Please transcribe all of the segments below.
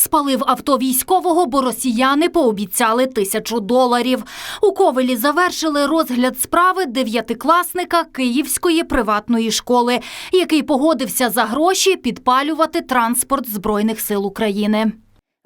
Спалив авто військового, бо росіяни пообіцяли тисячу доларів. У Ковелі завершили розгляд справи дев'ятикласника Київської приватної школи, який погодився за гроші підпалювати транспорт Збройних сил України.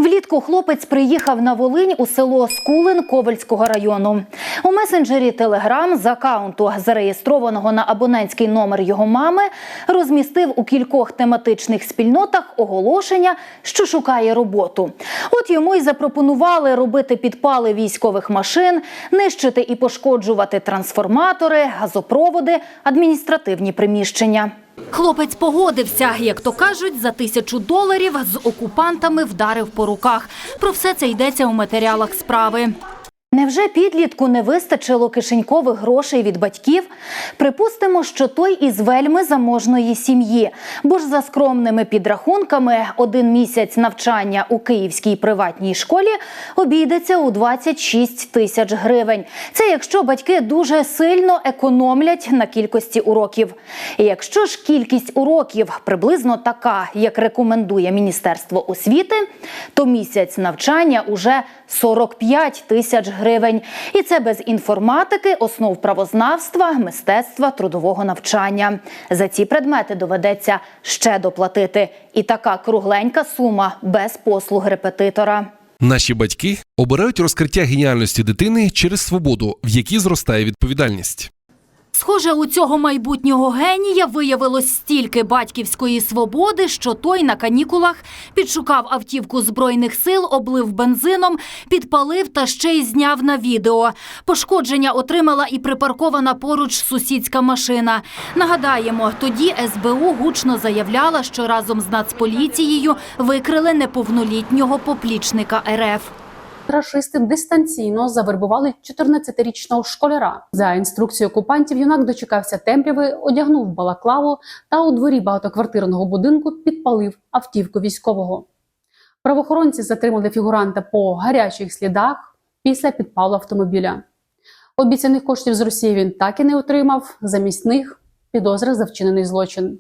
Влітку хлопець приїхав на Волинь у село Скулин Ковельського району. У месенджері Телеграм з акаунту, зареєстрованого на абонентський номер його мами, розмістив у кількох тематичних спільнотах оголошення, що шукає роботу. От йому й запропонували робити підпали військових машин, нищити і пошкоджувати трансформатори, газопроводи, адміністративні приміщення. Хлопець погодився, як то кажуть, за тисячу доларів з окупантами вдарив по руках. Про все це йдеться у матеріалах справи. Невже підлітку не вистачило кишенькових грошей від батьків? Припустимо, що той із вельми заможної сім'ї, бо ж за скромними підрахунками один місяць навчання у київській приватній школі обійдеться у 26 тисяч гривень. Це якщо батьки дуже сильно економлять на кількості уроків. І якщо ж кількість уроків приблизно така, як рекомендує Міністерство освіти, то місяць навчання уже 45 тисяч гривень. І це без інформатики, основ правознавства, мистецтва, трудового навчання. За ці предмети доведеться ще доплатити. І така кругленька сума без послуг репетитора. Наші батьки обирають розкриття геніальності дитини через свободу, в якій зростає відповідальність. Схоже, у цього майбутнього генія виявилось стільки батьківської свободи, що той на канікулах підшукав автівку збройних сил, облив бензином, підпалив та ще й зняв на відео. Пошкодження отримала і припаркована поруч сусідська машина. Нагадаємо, тоді СБУ гучно заявляла, що разом з Нацполіцією викрили неповнолітнього поплічника РФ. Рашисти дистанційно завербували 14-річного школяра. За інструкцією окупантів юнак дочекався темряви, одягнув балаклаву та у дворі багатоквартирного будинку підпалив автівку військового. Правоохоронці затримали фігуранта по гарячих слідах після підпалу автомобіля. Обіцяних коштів з Росії він так і не отримав. Замість них підозра за вчинений злочин.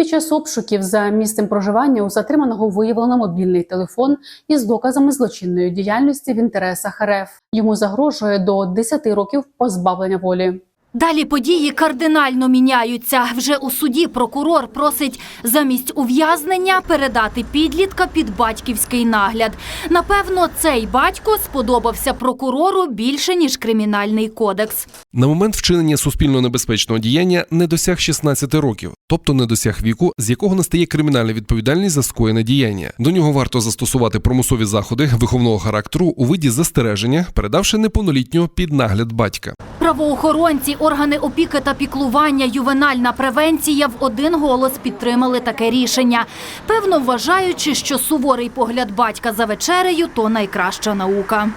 Під час обшуків за місцем проживання у затриманого виявлено мобільний телефон із доказами злочинної діяльності в інтересах РФ. Йому загрожує до 10 років позбавлення волі. Далі події кардинально міняються. Вже у суді прокурор просить замість ув'язнення передати підлітка під батьківський нагляд. Напевно, цей батько сподобався прокурору більше ніж кримінальний кодекс. На момент вчинення суспільно небезпечного діяння не досяг 16 років, тобто не досяг віку, з якого настає кримінальна відповідальність за скоєне діяння. До нього варто застосувати примусові заходи виховного характеру у виді застереження, передавши неповнолітнього під нагляд батька. Правоохоронці, органи опіки та піклування, ювенальна превенція в один голос підтримали таке рішення. Певно, вважаючи, що суворий погляд батька за вечерею то найкраща наука.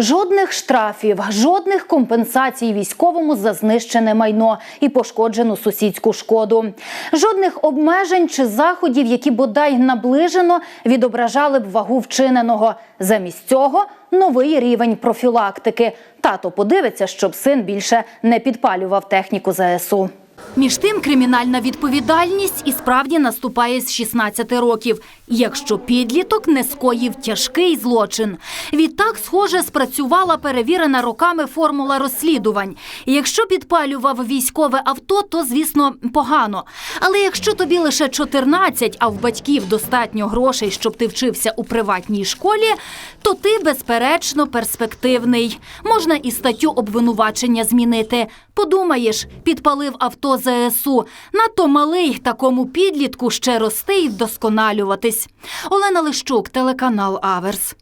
Жодних штрафів, жодних компенсацій військовому за знищене майно і пошкоджену сусідську шкоду, жодних обмежень чи заходів, які бодай наближено відображали б вагу вчиненого. Замість цього новий рівень профілактики. Тато подивиться, щоб син більше не підпалював техніку ЗСУ. Між тим, кримінальна відповідальність і справді наступає з 16 років, якщо підліток не скоїв тяжкий злочин. Відтак, схоже, спрацювала перевірена роками формула розслідувань. Якщо підпалював військове авто, то звісно погано. Але якщо тобі лише 14, а в батьків достатньо грошей, щоб ти вчився у приватній школі, то ти безперечно перспективний. Можна і статтю обвинувачення змінити. Подумаєш, підпалив авто ЗСУ. Надто малий такому підлітку ще рости і вдосконалюватись. Олена Лищук, телеканал Аверс.